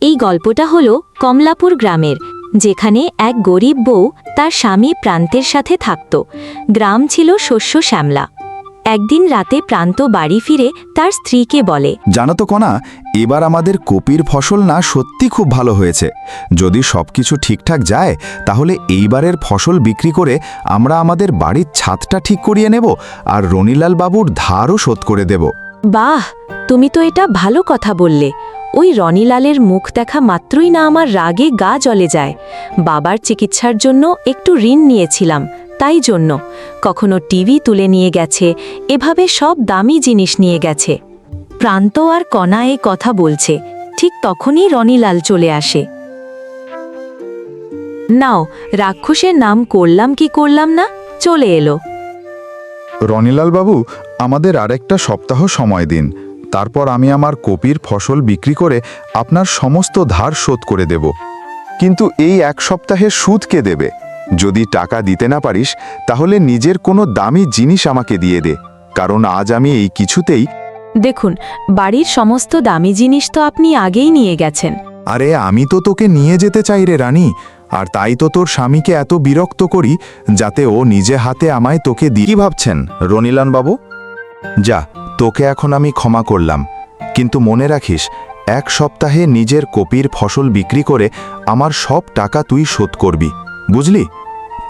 এই গল্পটা হলো কমলাপুর গ্রামের যেখানে এক গরিব বউ তার স্বামী প্রান্তের সাথে থাকত। গ্রাম ছিল শস্য শ্যামলা। একদিন রাতে প্রান্ত বাড়ি ফিরে তার স্ত্রীকে বলে জানো তো কণা এবার আমাদের কপির ফসল না সত্যি খুব ভালো হয়েছে। যদি সবকিছু ঠিকঠাক যায় তাহলে এইবারের ফসল বিক্রি করে আমরা আমাদের বাড়ির ছাদটা ঠিক করিয়ে নেব আর রনিলাল বাবুর ধারও শোধ করে দেব। বাহ! তুমি তো এটা ভালো কথা বললে। ওই রনিলালের মুখ দেখা মাত্রই না আমার রাগে গা জ্বলে যায়। বাবার চিকিৎসার জন্য একটু ঋণ নিয়েছিলাম, তাই জন্য। কখনো টিভি তুলে নিয়ে গেছে, এভাবে সব দামি জিনিস নিয়ে গেছে। প্রান্ত আর কণা এই কথা বলছে, ঠিক তখনই রনিলাল চলে আসে। নাও, রাক্ষসের নাম করলাম কি করলাম না, চলে এলো। রনিলাল বাবু আমাদের আরেকটা সপ্তাহ সময় দিন। তারপর আমি আমার কপির ফসল বিক্রি করে আপনার সমস্ত ধার শোধ করে দেব। কিন্তু এই এক সপ্তাহে সুদ কে দেবে? যদি টাকা দিতে না পারিস তাহলে নিজের কোনো দামি জিনিস আমাকে দিয়ে দে কারণ আজ আমি এই কিছুতেই দেখুন বাড়ির সমস্ত দামি জিনিস তো আপনি আগেই নিয়ে গেছেন। আরে আমি তো তোকে নিয়ে যেতে চাই রে রানী আর তাই তো তোর স্বামীকে এত বিরক্ত করি যাতে ও নিজে হাতে আমায় তোকে দি। কি ভাবছেন রনিলান বাবু যা তোকে এখন আমি ক্ষমা করলাম, কিন্তু মনে রাখিস, এক সপ্তাহে নিজের কপির ফসল বিক্রি করে আমার সব টাকা তুই শোধ করবি, বুঝলি?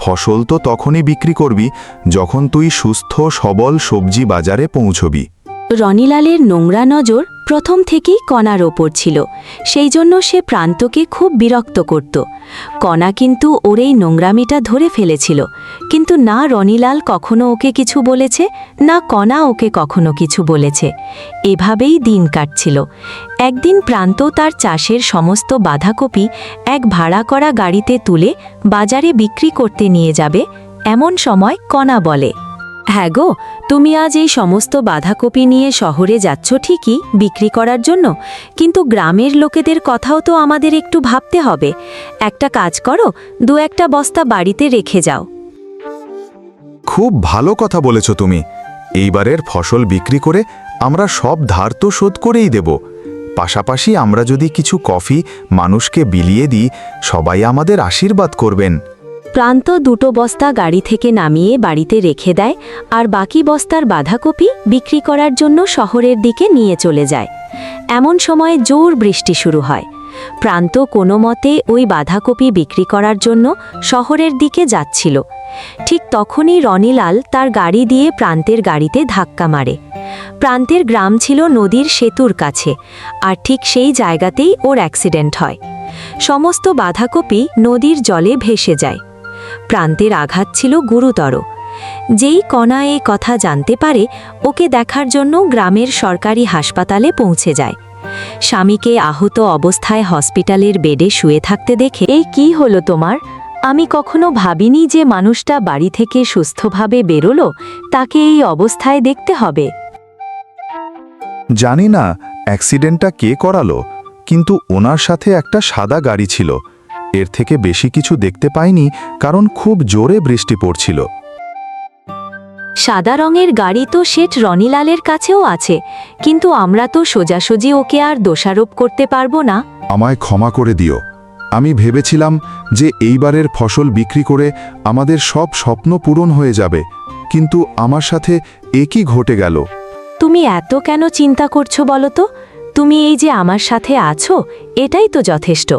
ফসল তো তখনই বিক্রি করবি যখন তুই সুস্থ সবল সবজি বাজারে পৌঁছবি। রনিলালের নোংরা নজর প্রথম থেকেই কণার ওপর ছিল। সেই জন্য সে প্রান্তকে খুব বিরক্ত করত। কণা কিন্তু ওর এই নোংরামিটা ধরে ফেলেছিল। কিন্তু না রনিলাল কখনো ওকে কিছু বলেছে, না কণা ওকে কখনো কিছু বলেছে। এভাবেই দিন কাটছিল। একদিন প্রান্ত তার চাষের সমস্ত বাঁধাকপি এক ভাড়া করা গাড়িতে তুলে বাজারে বিক্রি করতে নিয়ে যাবে, এমন সময় কণা বলে হ্যাঁ গো, তুমি আজ এই সমস্ত বাঁধাকপি নিয়ে শহরে যাচ্ছ ঠিকই বিক্রি করার জন্য। কিন্তু গ্রামের লোকেদের কথাও তো আমাদের একটু ভাবতে হবে। একটা কাজ করো, দু একটা বস্তা বাড়িতে রেখে যাও। খুব ভালো কথা বলেছ তুমি। এইবারের ফসল বিক্রি করে আমরা সব ধার তো শোধ করেই দেব। পাশাপাশি আমরা যদি কিছু কফি মানুষকে বিলিয়ে দিই, সবাই আমাদের আশীর্বাদ করবেন। প্রান্ত দুটো বস্তা গাড়ি থেকে নামিয়ে বাড়িতে রেখে দেয় আর বাকি বস্তার বাঁধাকপি বিক্রি করার জন্য শহরের দিকে নিয়ে চলে যায়। এমন সময় জোর বৃষ্টি শুরু হয়। প্রান্ত কোনো মতে ওই বাঁধাকপি বিক্রি করার জন্য শহরের দিকে যাচ্ছিল। ঠিক তখনই রনিলাল তার গাড়ি দিয়ে প্রান্তের গাড়িতে ধাক্কা মারে। প্রান্তের গ্রাম ছিল নদীর সেতুর কাছে আর ঠিক সেই জায়গাতেই ওর অ্যাক্সিডেন্ট হয়। সমস্ত বাঁধাকপি নদীর জলে ভেসে যায়। প্রান্তের আঘাত ছিল গুরুতর। যেই কণা এই কথা জানতে পারে, ওকে দেখার জন্য গ্রামের সরকারি হাসপাতালে পৌঁছে যায়। স্বামীকে আহত অবস্থায় হসপিটালের বেডে শুয়ে থাকতে দেখে, এই কি হলো তোমার? আমি কখনো ভাবিনি যে মানুষটা বাড়ি থেকে সুস্থভাবে বেরোলো, তাকে এই অবস্থায় দেখতে হবে। জানি না, অ্যাক্সিডেন্টটা কে করালো, কিন্তু ওনার সাথে একটা সাদা গাড়ি ছিল। এর থেকে বেশি কিছু দেখতে পাইনি কারণ খুব জোরে বৃষ্টি পড়ছিল। সাদা রঙের গাড়ি তো শেঠ রনিলালের কাছেও আছে কিন্তু আমরা তো সোজাসুজি ওকে আর দোষারোপ করতে পারব না। আমায় ক্ষমা করে দিও। আমি ভেবেছিলাম যে এইবারের ফসল বিক্রি করে আমাদের সব স্বপ্ন পূরণ হয়ে যাবে কিন্তু আমার সাথে একই ঘটে গেল? তুমি এত কেন চিন্তা করছ বলো তো? তুমি এই যে আমার সাথে আছো এটাই তো যথেষ্ট।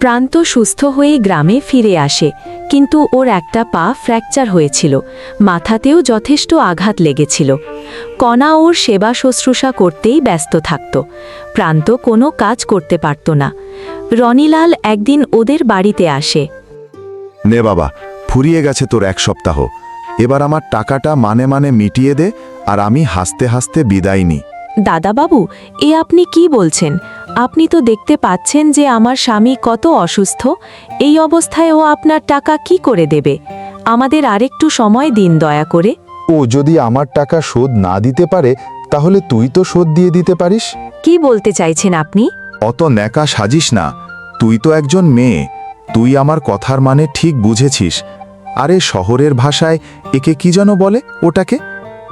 প্রান্ত সুস্থ হয়ে গ্রামে ফিরে আসে কিন্তু ওর একটা পা ফ্র্যাকচার হয়েছিল মাথাতেও যথেষ্ট আঘাত লেগেছিল। কণা ওর সেবা শুশ্রূষা করতেই ব্যস্ত থাকত প্রান্ত কোনো কাজ করতে পারত না। রনিলাল একদিন ওদের বাড়িতে আসে। নে বাবা ফুরিয়ে গেছে তোর এক সপ্তাহ। এবার আমার টাকাটা মানে মানে মিটিয়ে দে আর আমি হাসতে হাসতে বিদায় নি। দাদাবাবু এ আপনি কি বলছেন? আপনি তো দেখতে পাচ্ছেন যে আমার স্বামী কত অসুস্থ। এই অবস্থায় ও আপনার টাকা কি করে দেবে? আমাদের আরেকটু সময় দিন দয়া করে। ও যদি আমার টাকা শোধ না দিতে পারে তাহলে তুই তো শোধ দিয়ে দিতে পারিস। কি বলতে চাইছেন আপনি? অত ন্যাকা সাজিস না। তুই তো একজন মেয়ে। তুই আমার কথার মানে ঠিক বুঝেছিস। আরে শহরের ভাষায় একে কি যেন বলে ওটাকে?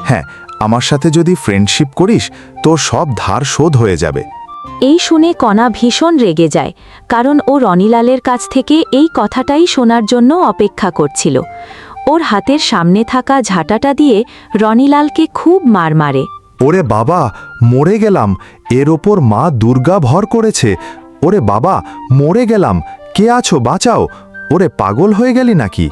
হ্যাঁ আমার সাথে যদি ফ্রেন্ডশিপ করিস তোর সব ধার শোধ হয়ে যাবে। এই শুনে কণা ভীষণ রেগে যায়, কারণ ও রনিলালের কাছ থেকে এই কথাটাই শোনার জন্য অপেক্ষা করছিল। ওর হাতের সামনে থাকা ঝাঁটাটা দিয়ে রনিলালকে খুব মার মারে। ওরে বাবা, মরে গেলাম, এর ওপর মা দুর্গা ভর করেছে। ওরে বাবা, মরে গেলাম, কে আছো, বাঁচাও। ওরে পাগল হয়ে গেলি নাকি?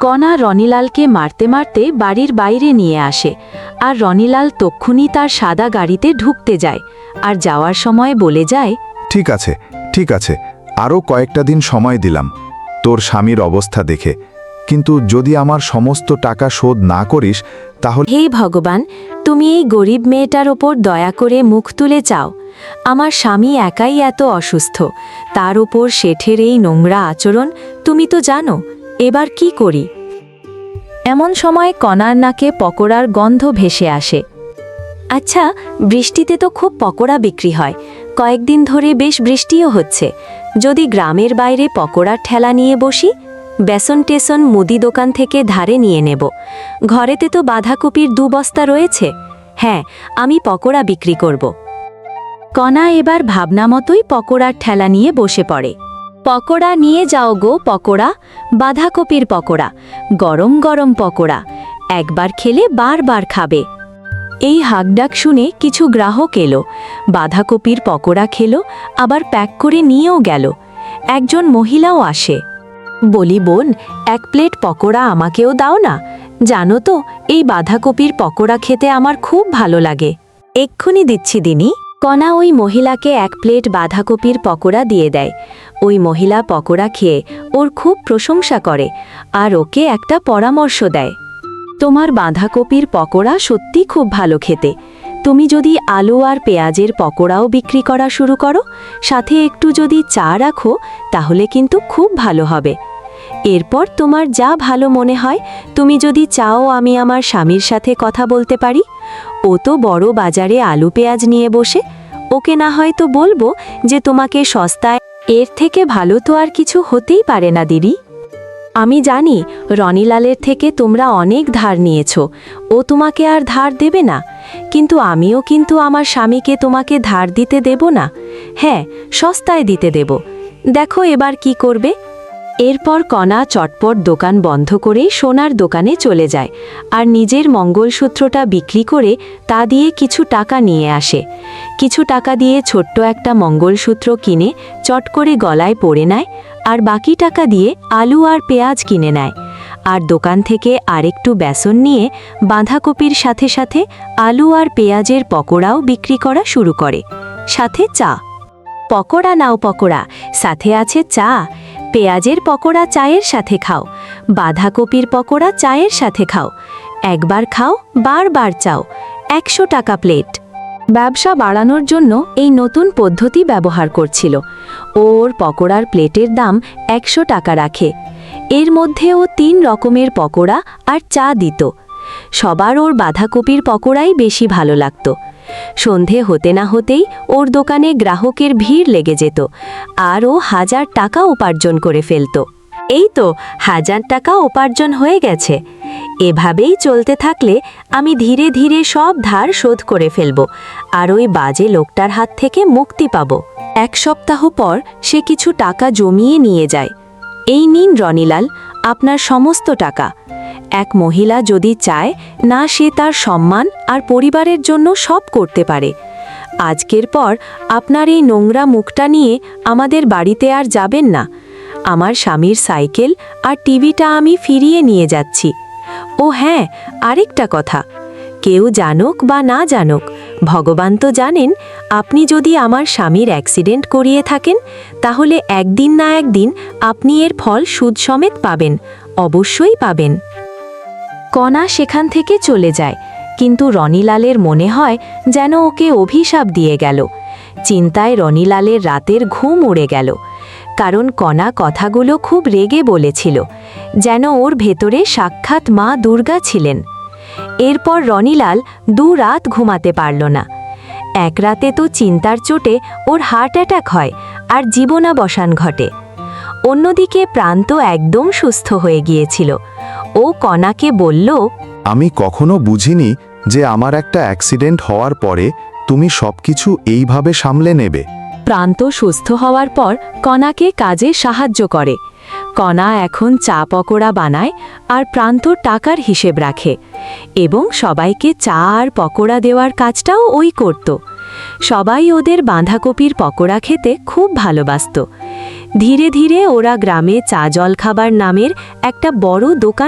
কণা রনিলালকে মারতে মারতে বাড়ির বাইরে নিয়ে আসে আর রনিলাল তক্ষুনি তার সাদা গাড়িতে ঢুকতে যায় আর যাওয়ার সময় বলে যায় ঠিক আছে ঠিক আছে আরও কয়েকটা দিন সময় দিলাম তোর স্বামীর অবস্থা দেখে। কিন্তু যদি আমার সমস্ত টাকা শোধ না করিস তাহলে হে ভগবান তুমি এই গরিব মেয়েটার ওপর দয়া করে মুখ তুলে চাও। আমার স্বামী একাই এত অসুস্থ তার ওপর শেঠের এই নোংরা আচরণ তুমি তো জানো এবার কি করি? এমন সময় কণার নাকে পকোড়ার গন্ধ ভেসে আসে। আচ্ছা বৃষ্টিতে তো খুব পকোড়া বিক্রি হয়। কয়েকদিন ধরে বেশ বৃষ্টিও হচ্ছে। যদি গ্রামের বাইরে পকোড়ার ঠেলা নিয়ে বসি, বেসন টেসন মুদি দোকান থেকে ধারে নিয়ে নেব। ঘরেতে তো বাঁধাকপির দু বস্তা রয়েছে। হ্যাঁ আমি পকোড়া বিক্রি করব। কণা এবার ভাবনা মতোই পকোড়ার ঠেলা নিয়ে বসে পড়ে। পকোড়া নিয়ে যাও গো পকোড়া, বাঁধাকপির পকোড়া, গরম গরম পকোড়া, একবার খেলে বারবার খাবে। এই হাকডাক শুনে কিছু গ্রাহক এলো, বাঁধাকপির পকোড়া খেলো, আবার প্যাক করে নিয়েও গেল। একজন মহিলাও আসে। বলি, বোন, এক প্লেট পকোড়া আমাকেও দাও না। জানো তো, এই বাঁধাকপির পকোড়া খেতে আমার খুব ভালো লাগে। এক্ষুনি দিচ্ছি দিনি। কণা ওই মহিলাকে এক প্লেট বাঁধাকপির পকোড়া দিয়ে দেয়। ওই মহিলা পকোড়া খেয়ে ওর খুব প্রশংসা করে আর ওকে একটা পরামর্শ দেয়। তোমার বাঁধাকপির পকোড়া সত্যি খুব ভালো খেতে। তুমি যদি আলু আর পেঁয়াজের পকোড়াও বিক্রি করা শুরু করো, সাথে একটু যদি চা রাখো, তাহলে কিন্তু খুব ভালো হবে। এরপর তোমার যা ভালো মনে হয়, তুমি যদি চাও আমি আমার স্বামীর সাথে কথা বলতে পারি। ও তো বড় বাজারে আলু পেঁয়াজ নিয়ে বসে। ওকে না হয়তো বলব যে তোমাকে সস্তায়, এর থেকে ভালো তো আর কিছু হতেই পারে না দিদি। আমি জানি রনিলালের থেকে তোমরা অনেক ধার নিয়েছ, ও তোমাকে আর ধার দেবে না। কিন্তু আমিও কিন্তু আমার স্বামীকে তোমাকে ধার দিতে দেব না। হ্যাঁ সস্তায় দিতে দেব। দেখো এবার কি করবে। এরপর কণা চটপট দোকান বন্ধ করে সোনার দোকানে চলে যায় আর নিজের মঙ্গলসূত্রটা বিক্রি করে তা দিয়ে কিছু টাকা নিয়ে আসে। কিছু টাকা দিয়ে ছোট্ট একটা মঙ্গলসূত্র কিনে চট করে গলায় পরে নেয় আর বাকি টাকা দিয়ে আলু আর পেঁয়াজ কিনে নেয়। আর দোকান থেকে আরেকটু বেসন নিয়ে বাঁধাকপির সাথে সাথে আলু আর পেঁয়াজের পকোড়াও বিক্রি করা শুরু করে। সাথে চা। পকোড়া নাও পকোড়া, সাথে আছে চা। পেঁয়াজের পকোড়া চায়ের সাথে খাও, বাঁধাকপির পকোড়া চায়ের সাথে খাও, একবার খাও, বারবার চাও, একশো টাকা প্লেট। ব্যবসা বাড়ানোর জন্য এই নতুন পদ্ধতি ব্যবহার করছিল। ওর পকোড়ার প্লেটের দাম একশো টাকা রাখে। এর মধ্যে ও তিন রকমের পকোড়া আর চা দিত। সবার ওর বাঁধাকপির পকোড়াই বেশি ভালো লাগতো। সন্ধে হতে না হতেই ওর দোকানে গ্রাহকের ভিড় লেগে যেত আর ও হাজার টাকা উপার্জন করে ফেলত। এই তো হাজার টাকা উপার্জন হয়ে গেছে। এভাবেই চলতে থাকলে আমি ধীরে ধীরে সব ধার শোধ করে ফেলব আর ওই বাজে লোকটার হাত থেকে মুক্তি পাব। এক সপ্তাহ পর সে কিছু টাকা জমিয়ে নিয়ে যায়। এই নিন রনিলাল, আপনার সমস্ত টাকা। এক মহিলা যদি চায়, না সে তার সম্মান আর পরিবারের জন্য সব করতে পারে। আজকের পর আপনার এই নোংরা মুখটা নিয়ে আমাদের বাড়িতে আর যাবেন না। আমার স্বামীর সাইকেল আর টিভিটা আমি ফিরিয়ে নিয়ে যাচ্ছি। ও হ্যাঁ আরেকটা কথা। কেউ জানুক বা না জানুক, ভগবান তো জানেন, আপনি যদি আমার স্বামীর অ্যাক্সিডেন্ট করিয়ে থাকেন, তাহলে একদিন না একদিন আপনি এর ফল সুদ সমেত পাবেন, অবশ্যই পাবেন। কণা সেখান থেকে চলে যায়, কিন্তু রনিলালের মনে হয় যেন ওকে অভিশাপ দিয়ে গেল। চিন্তায় রনিলালের রাতের ঘুম উড়ে গেল, কারণ কণা কথাগুলো খুব রেগে বলেছিল, যেন ওর ভেতরে সাক্ষাৎ মা দুর্গা ছিলেন। এরপর রনিলাল দু রাত ঘুমাতে পারল না। এক রাতে তো চিন্তার চোটে ওর হার্ট অ্যাটাক হয় আর জীবনাবসান ঘটে। অন্যদিকে প্রান্ত একদম সুস্থ হয়ে গিয়েছিল। ও কণাকে বলল আমি কখনো বুঝিনি যে আমার একটা অ্যাক্সিডেন্ট হওয়ার পরে তুমি সবকিছু এইভাবে সামলে নেবে। প্রান্ত সুস্থ হওয়ার পর কণাকে কাজে সাহায্য করে। কণা এখন চা পকোড়া বানায় আর প্রান্ত টাকার হিসেব রাখে এবং সবাইকে চা আর পকোড়া দেওয়ার কাজটাও ওই করত। সবাই ওদের বাঁধাকপির পকোড়া খেতে খুব ভালোবাসত। ধীরে ধীরে ওরা গ্রামে চা জলখাবার নামের একটা বড় দোকান